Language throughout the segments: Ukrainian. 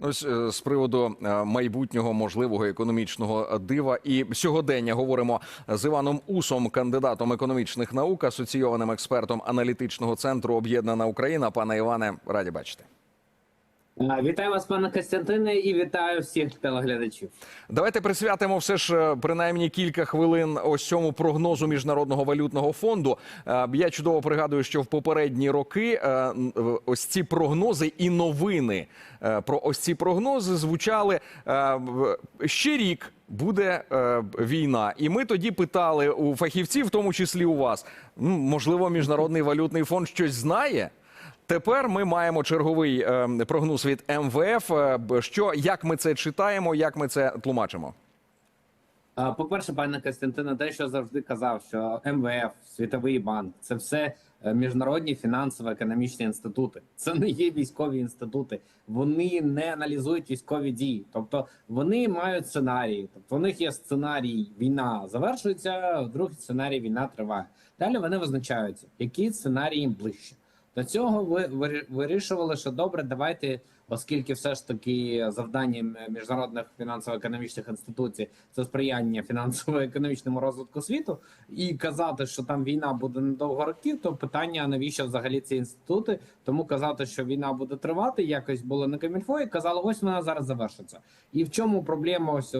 Ось е, з приводу е, майбутнього можливого економічного дива і сьогодення говоримо з Іваном Усом, кандидатом економічних наук, асоційованим експертом аналітичного центру Об'єднана Україна. Пане Іване, раді бачити. Вітаю вас, пане Костянтине, і вітаю всіх телеглядачів. Давайте присвятимо все ж е, принаймні кілька хвилин ось цьому прогнозу міжнародного валютного фонду. Е, Я чудово пригадую, що в попередні роки е, ось ці прогнози і новини про ось ці прогнози звучали ще рік. Буде е, війна, і ми тоді питали у фахівців, в тому числі у вас, можливо, міжнародний валютний фонд щось знає. Тепер ми маємо черговий е, прогноз від МВФ. Е, що як ми це читаємо, як ми це тлумачимо? По-перше, пане Костянтине, те, що завжди казав, що МВФ, Світовий банк це все е, міжнародні фінансово-економічні інститути. Це не є військові інститути. Вони не аналізують військові дії. Тобто вони мають сценарії. Тобто у них є сценарій війна завершується, другий сценарій війна триває. Далі вони визначаються, які сценарії їм ближче. До цього ви ви- вирішували, що добре, давайте, оскільки все ж таки завданням міжнародних фінансово-економічних інституцій це сприяння фінансово-економічному розвитку світу, і казати, що там війна буде недовго років, то питання навіщо взагалі ці інститути? Тому казати, що війна буде тривати, якось було на Камільфо, і казали, ось вона зараз завершиться. І в чому проблема ось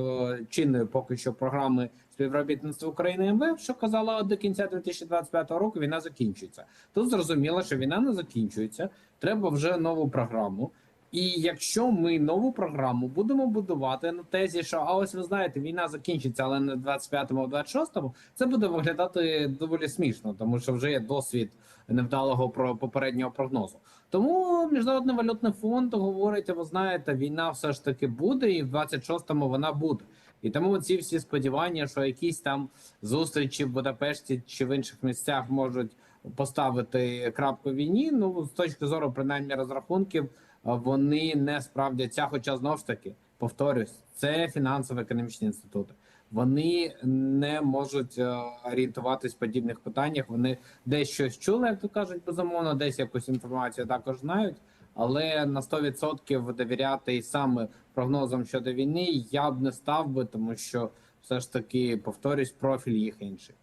чинної поки що програми співробітництва України МВФ, що казала до кінця 2025 року, війна закінчується. Тут зрозуміло, що війна не закінчується. Треба вже нову програму. І якщо ми нову програму будемо будувати на тезі, що а ось ви знаєте, війна закінчиться, але не в 25-му, а 26-му, це буде виглядати доволі смішно, тому що вже є досвід невдалого про попереднього прогнозу. Тому міжнародний валютний фонд говорить, ви знаєте, війна все ж таки буде, і в 26-му вона буде. І тому ці всі сподівання, що якісь там зустрічі в Будапешті чи в інших місцях можуть поставити крапку війні. Ну з точки зору принаймні розрахунків, вони не справдяться. Хоча знову ж таки повторюсь, це фінансово-економічні інститути. Вони не можуть е, орієнтуватись в подібних питаннях. Вони десь щось чули, як то кажуть, безумовно, десь якусь інформацію також знають. Але на 100% довіряти і саме прогнозам щодо війни я б не став би, тому що все ж таки повторюсь, профіль їх інший.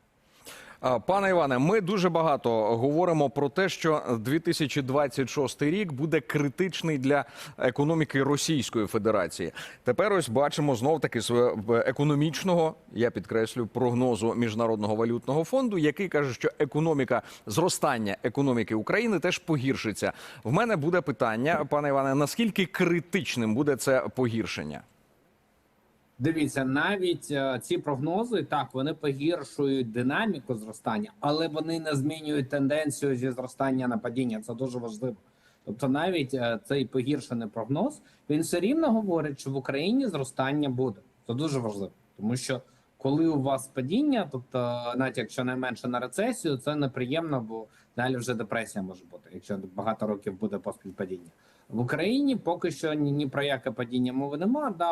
Пане Іване, ми дуже багато говоримо про те, що 2026 рік буде критичний для економіки Російської Федерації. Тепер ось бачимо знов таки з економічного, я підкреслю, прогнозу міжнародного валютного фонду, який каже, що економіка зростання економіки України теж погіршиться. В мене буде питання, пане Іване, наскільки критичним буде це погіршення? Дивіться, навіть е, ці прогнози так вони погіршують динаміку зростання, але вони не змінюють тенденцію зі зростання на падіння. Це дуже важливо. Тобто, навіть е, цей погіршений прогноз він все рівно говорить, що в Україні зростання буде. Це дуже важливо, тому що коли у вас падіння, тобто, навіть якщо найменше на рецесію, це неприємно, бо далі вже депресія може бути, якщо багато років буде поспіль падіння. В Україні поки що ні, ні про яке падіння мови нема. Да,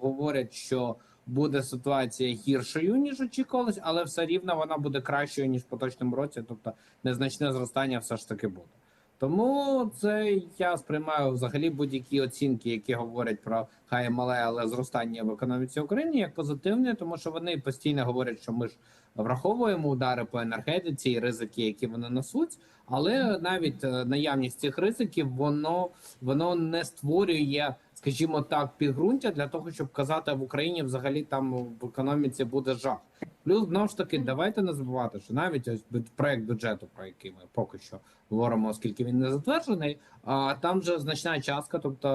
говорять, що буде ситуація гіршою ніж очікувалось, але все рівно вона буде кращою ніж в поточному році. Тобто незначне зростання все ж таки буде. Тому це я сприймаю взагалі будь-які оцінки, які говорять про хай мале, але зростання в економіці України як позитивне, тому що вони постійно говорять, що ми ж враховуємо удари по енергетиці і ризики, які вони несуть. Але навіть е, наявність цих ризиків, воно воно не створює, скажімо так, підґрунтя для того, щоб казати в Україні взагалі там в економіці буде жах. Плюс знову ж таки, давайте не забувати, що навіть ось проект бюджету, про який ми поки що говоримо, оскільки він не затверджений, а там же значна частка, тобто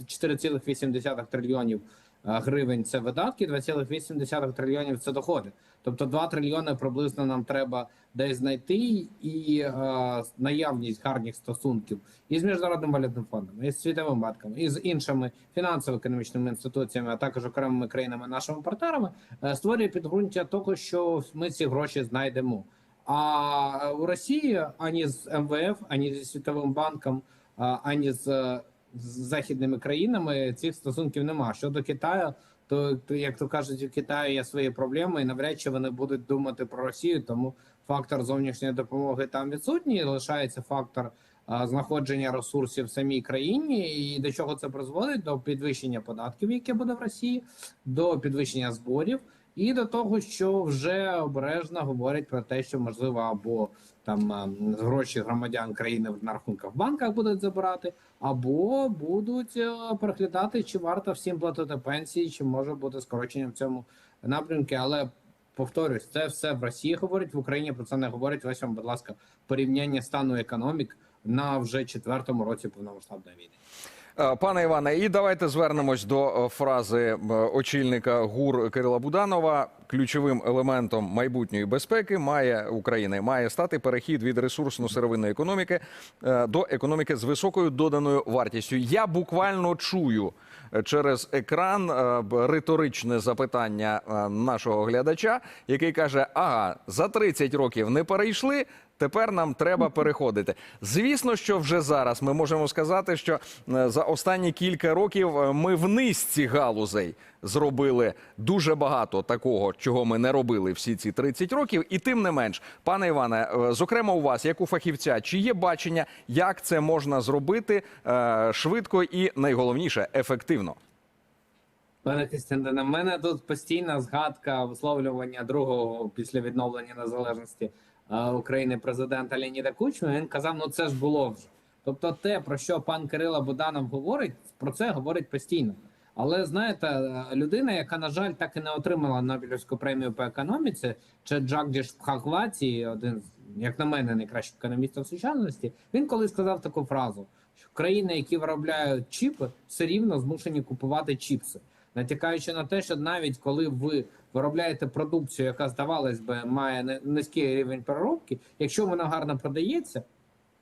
4,8 трильйонів е, гривень це видатки, 2,8 трильйонів це доходи. Тобто 2 трильйони приблизно нам треба десь знайти, і е, наявність гарних стосунків із міжнародним валютним фондом, із світовим банком, і з іншими фінансово-економічними інституціями, а також окремими країнами, нашими партнерами, е, створює підґрунтя того, що ми ці гроші знайдемо. А у Росії ані з МВФ, ані зі світовим банком, ані з, е, з західними країнами цих стосунків немає. Щодо Китаю, то, як то кажуть, у Китаю є свої проблеми, і навряд чи вони будуть думати про Росію. Тому фактор зовнішньої допомоги там відсутній. Лишається фактор а, знаходження ресурсів в самій країні, і до чого це призводить? До підвищення податків, яке буде в Росії, до підвищення зборів, і до того, що вже обережно говорять про те, що можливо або там гроші громадян країни на рахунках в банках будуть забирати, або будуть е, переглядати, чи варто всім платити пенсії, чи може бути скорочення в цьому напрямку. Але повторюсь, це все в Росії говорять в Україні. Про це не говорять. Ось вам, будь ласка, порівняння стану економік на вже четвертому році повномасштабної війни. Е, Пане Іване, і давайте звернемось до е, фрази е, очільника ГУР Кирила Буданова. Ключовим елементом майбутньої безпеки має України має стати перехід від ресурсно-сировинної економіки до економіки з високою доданою вартістю. Я буквально чую через екран риторичне запитання нашого глядача, який каже: Ага, за 30 років не перейшли. Тепер нам треба переходити. Звісно, що вже зараз ми можемо сказати, що е, за останні кілька років е, ми в низці галузей зробили дуже багато такого, чого ми не робили всі ці 30 років. І тим не менш, пане Іване, е, зокрема у вас, як у фахівця, чи є бачення, як це можна зробити швидко і найголовніше ефективно? Пане Костянтине, на мене тут постійна згадка висловлювання другого після відновлення незалежності України президента Леоніда Кучми. Він казав: ну це ж було вже. Тобто, те, про що пан Кирило Буданов говорить, про це говорить постійно. Але знаєте, е, людина, яка на жаль так і не отримала Нобелівську премію по економіці, чи Джагдіш Пхагваті, один з як на мене найкращих економістів сучасності, він колись сказав таку фразу: що країни, які виробляють чіпи, все рівно змушені купувати чіпси натякаючи на те, що навіть коли ви виробляєте продукцію, яка здавалось би має низький рівень переробки, якщо вона гарно продається,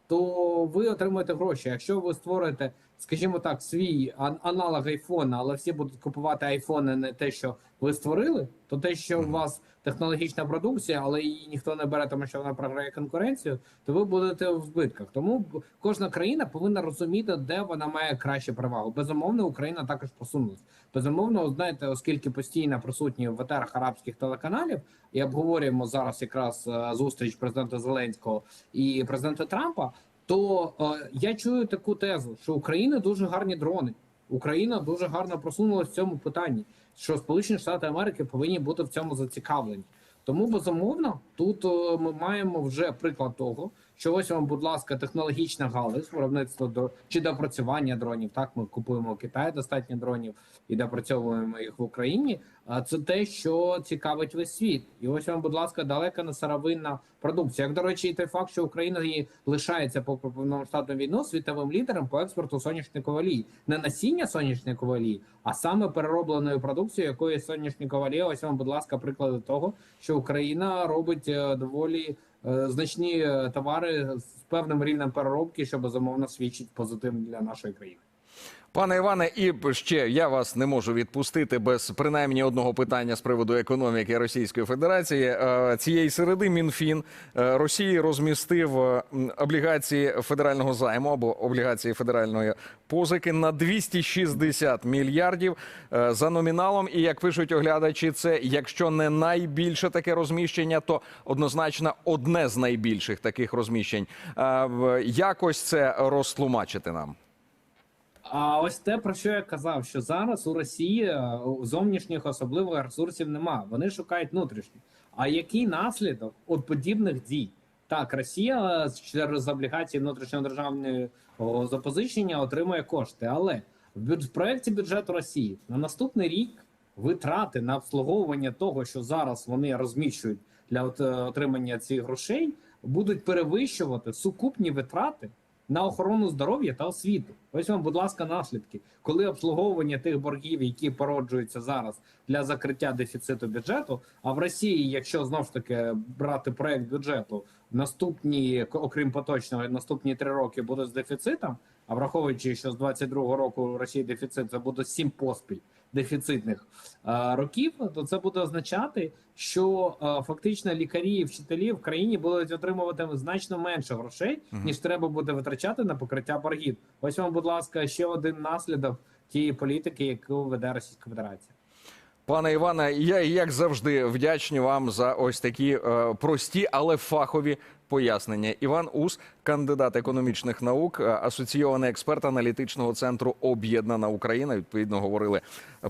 то ви отримуєте гроші. Якщо ви створите, скажімо так, свій аналог айфона, але всі будуть купувати айфони не те, що ви створили, то те, що у вас технологічна продукція, але її ніхто не бере, тому що вона програє конкуренцію, то ви будете в збитках. Тому кожна країна повинна розуміти, де вона має кращу перевагу. Безумовно, Україна також посунулась. Безумовно, знаєте, оскільки постійно присутні в етерах арабських телеканалів, і обговорюємо зараз якраз е, зустріч президента Зеленського і президента Трампа. То е, я чую таку тезу, що Україна дуже гарні дрони. Україна дуже гарно просунулася в цьому питанні, що Сполучені Штати Америки повинні бути в цьому зацікавлені. Тому безумовно, тут е, ми маємо вже приклад того, що ось вам, будь ласка, технологічна галузь, виробництво до чи допрацювання дронів. Так, ми купуємо у Китаї достатньо дронів і допрацьовуємо їх в Україні. А це те, що цікавить весь світ. І ось вам, будь ласка, далека не сировинна продукція. Як до речі, і той факт, що Україна і лишається попри повномасштабну війну світовим лідером по експорту соняшникової олії. не насіння соняшникової олії, а саме переробленою продукцією, якої соняшникова олія. Ось вам, будь ласка, приклади того, що Україна робить е, доволі значні е, товари з певним рівнем переробки, що безумовно свідчить позитивно для нашої країни. Пане Іване, і ще я вас не можу відпустити без принаймні одного питання з приводу економіки Російської Федерації. Е, Цієї середи Мінфін е, Росії розмістив е, облігації федерального займу або облігації федеральної позики на 260 мільярдів за номіналом. І як пишуть оглядачі, це якщо не найбільше таке розміщення, то однозначно одне з найбільших таких розміщень. Якось це розтлумачити нам. А ось те, про що я казав, що зараз у Росії е, зовнішніх особливих ресурсів нема. Вони шукають внутрішніх. А який наслідок от подібних дій? Так, Росія е, через облігації внутрішнього державного запозичення отримує кошти, але в проєкті бюджету Росії на наступний рік витрати на обслуговування того, що зараз вони розміщують для е, отримання цих грошей, будуть перевищувати сукупні витрати на охорону здоров'я та освіту. Ось вам, будь ласка, наслідки, коли обслуговування тих боргів, які породжуються зараз для закриття дефіциту бюджету. А в Росії, якщо знов ж таки брати проект бюджету, наступні, окрім поточного, наступні три роки будуть з дефіцитом. А враховуючи, що з 22-го року у Росії дефіцит це буде сім поспіль дефіцитних е, років, то це буде означати, що е, фактично лікарі і вчителі в країні будуть отримувати значно менше грошей, ніж треба буде витрачати на покриття боргів. Ось вам, будь ласка, ще один наслідок тієї політики, яку веде Російська Федерація. Пане Іване, я як завжди вдячні вам за ось такі е, прості, але фахові пояснення. Іван Ус, кандидат економічних наук, е, асоційований експерт аналітичного центру Об'єднана Україна. Відповідно говорили